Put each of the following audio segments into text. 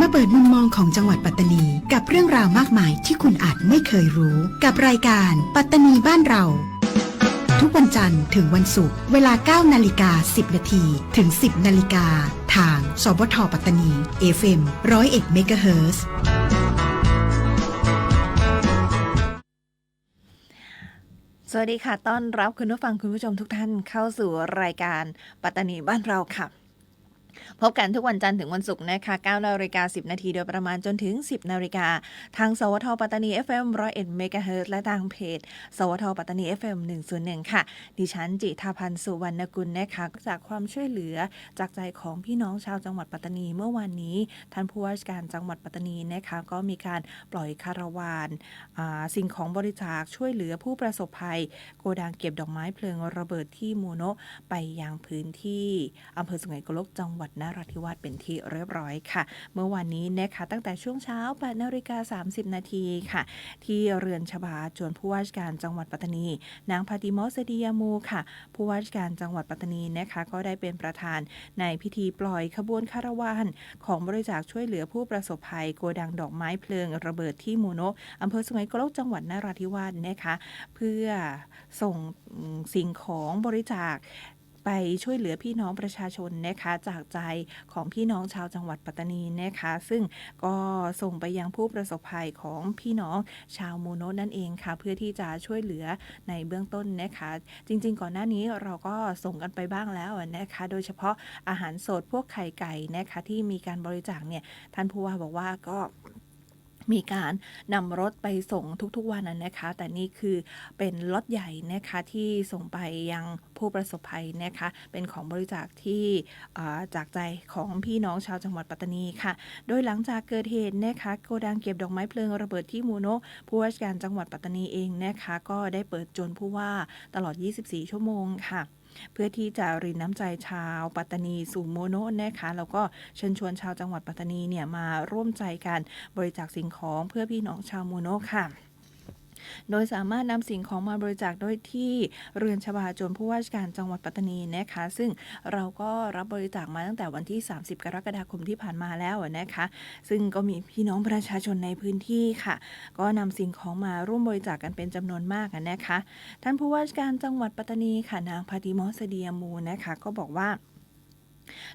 มาเปิดมุมมองของจังหวัดปัตตานี กับเรื่องราวมากมายที่คุณอาจไม่เคยรู้ กับรายการปัตตานีบ้านเรา ทุกวันจันทร์ถึงวันศุกร์เวลา 9 นาฬิกา 10 นาทีถึง 10 นาฬิกา ทาง สบทปัตตานี FM 101เมกะเฮิร์สวัสดีค่ะ ต้อนรับคุณผู้ฟังคุณผู้ชมทุกท่านเข้าสู่รายการปัตตานีบ้านเราค่ะ พบกันทุกวันจันทร์ถึงวันศุกร์นะคะ9นาฬิกา10 นาทีโดยประมาณจนถึง 10 นาฬิกา ทางสวทปัตตานี FM 101เมกะเฮิรตและทางเพจ สวทปัตตานี FM 101 ค่ะ ดิฉันจิตาพันธ์สุวรรณกุลนะคะจากความช่วยเหลือจากใจของพี่น้องชาวจังหวัดปัตตานีเมื่อวานนี้ ท่านผู้ว่าราชการจังหวัดปัตตานีนะคะก็มีการปล่อยคาราวานาสิ่งของบริจาคช่วยเหลือผู้ประสบภัย โกดังเก็บดอกไม้เพลิงระเบิดที่มูโนไปยังพื้นที่อำเภอสุไหงโกลกจังหวัดนราธิวาสเป็นที่เรียบร้อยค่ะ เมื่อวานนี้นะคะตั้งแต่ช่วงเช้า8นาฬิกา30 นาทีค่ะ ที่เรือนชบาจวนผู้ว่าราชการจังหวัดปัตตานี นางพาติมอสเดียมูค่ะ ผู้ว่าราชการจังหวัดปัตตานีนะคะก็ได้เป็นประธานในพิธีปล่อยขบวนคาราวานของบริจาคช่วยเหลือผู้ประสบภัยโกดังดอกไม้เพลิงระเบิดที่มูโนะอำเภอสุไหงโกลกจังหวัดนราธิวาสนะคะ เพื่อส่งสิ่งของบริจาค ไปช่วยเหลือพี่น้องประชาชนนะคะจากใจของพี่น้องชาวจังหวัดปัตตานีนะคะ ซึ่งก็ส่งไปยังผู้ประสบภัยของพี่น้องชาวมูโนนั่นเองค่ะ เพื่อที่จะช่วยเหลือในเบื้องต้นนะคะ จริง ๆ ก่อนหน้านี้เราก็ส่งกันไปบ้างแล้วนะคะ โดยเฉพาะอาหารสดพวกไข่ไก่นะคะที่มีการบริจาคเนี่ยท่านผู้ว่าบอกว่าก็ มีการนำรถไปส่งทุกๆวันนะนะคะ แต่นี่คือเป็นรถใหญ่นะคะที่ส่งไปยังผู้ประสบภัยนะคะ เป็นของบริจาคที่จากใจของพี่น้องชาวจังหวัดปัตตานีค่ะ โดยหลังจากเกิดเหตุนะคะ โกดังเก็บดอกไม้เพลิงระเบิดที่มูโนะผู้ว่าราชการจังหวัดปัตตานีเองนะคะ ก็ได้เปิดจนผู้ว่าตลอด 24 ชั่วโมงค่ะ เพื่อที่จะรินน้ำใจชาวปัตตานีสู่โมโนนะคะแล้วก็เชิญชวนชาวจังหวัดปัตตานีเนี่ยมาร่วมใจกันบริจาคสิ่งของเพื่อพี่น้องชาวโมโนค่ะ โดยสามารถนำสิ่งของมาบริจาคโดยที่เรือนชบาจนผู้ว่าราชการจังหวัดปัตตานีนะคะ ซึ่งเราก็รับบริจาคมาตั้งแต่วันที่ 30 กรกฎาคมที่ผ่านมาแล้วนะคะ ซึ่งก็มีพี่น้องประชาชนในพื้นที่ค่ะ ก็นำสิ่งของมาร่วมบริจาคกันเป็นจำนวนมากนะคะ ท่านผู้ว่าราชการจังหวัดปัตตานีค่ะนางพาติมอสเดียมูนะคะ ก็บอกว่า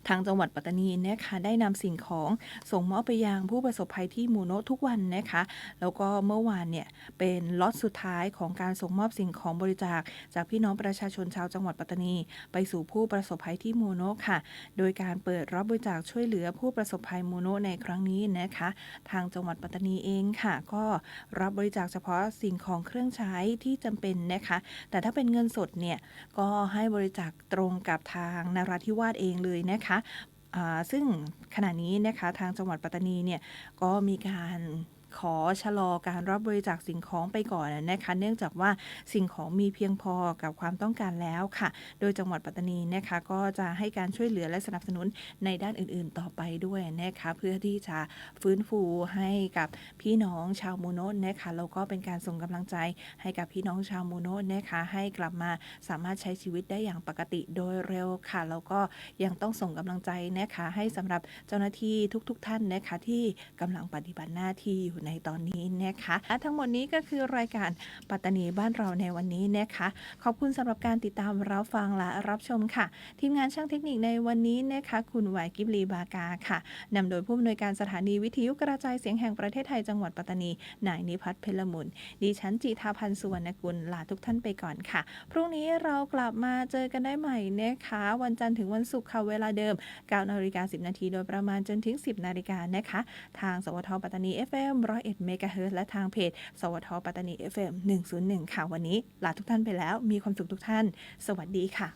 ทางจังหวัดปัตตานีนะคะได้นำสิ่งของส่งมอบไปยังผู้ประสบภัยที่มูโนะทุกวันนะคะ แล้วก็เมื่อวานเนี่ยเป็นล็อตสุดท้ายของการส่งมอบสิ่งของบริจาค จากพี่น้องประชาชนชาวจังหวัดปัตตานี ไปสู่ผู้ประสบภัยที่มูโนะค่ะ โดยการเปิดรับบริจาคช่วยเหลือผู้ประสบภัยมูโนะในครั้งนี้นะคะ ทางจังหวัดปัตตานีเองค่ะ ก็รับบริจาคเฉพาะสิ่งของเครื่องใช้ที่จำเป็นนะคะ แต่ถ้าเป็นเงินสดเนี่ยก็ให้บริจาคตรงกับทางนาราธิวาสเองเลยนะคะซึ่งขณะนี้นะคะทางจังหวัดปัตตานีเนี่ยก็มีการ ขอชะลอการรับบริจาคสิ่งของไปก่อนนะคะ เนื่องจากว่าสิ่งของมีเพียงพอกับความต้องการแล้วค่ะ โดยจังหวัดปัตตานีนะคะก็จะให้การช่วยเหลือและสนับสนุนในด้านอื่น ๆ ต่อไปด้วยนะคะ เพื่อที่จะฟื้นฟูให้กับพี่น้องชาวมูโนะนะคะแล้วก็เป็นการส่งกำลังใจให้กับพี่น้องชาวมูโนะนะคะ ให้กลับมาสามารถใช้ชีวิตได้อย่างปกติโดยเร็วค่ะแล้วก็ยังต้องส่งกำลังใจนะคะให้สำหรับเจ้าหน้าที่ทุก ๆทท่านนะคะที่กำลังปฏิบัติหน้าที่อยู่ในตอนนี้นะคะและทั้งหมดนี้ก็คือรายการปัตตานีบ้านเราในวันนี้นะคะ ขอบคุณสำหรับการติดตามรับฟังและรับชมค่ะ ทีมงานช่างเทคนิคในวันนี้นะคะ คุณไหวกิบลีบากาค่ะนำโดยผู้อำนวยการสถานีวิทยุกระจายเสียงแห่งประเทศไทยจังหวัดปัตตานี นายนิพัฒน์เพลมุนดิฉันจิตาพันธ์สุวรรณกุลลาทุกท่านไปก่อนค่ะ พรุ่งนี้เรากลับมาเจอกันได้ใหม่นะคะ วันจันทร์ถึงวันศุกร์ค่ะเวลาเดิม9นาฬิกา10 นาทีโดยประมาณจนถึง 10 นาฬิกานะคะ ทาง สวทปัตตานี FM 101เมกะเฮิรตซ์และทางเพจ สวทปัตตานี FM 101 ค่ะวันนี้ลาทุกท่านไปแล้วมีความสุขทุกท่าน สวัสดีค่ะ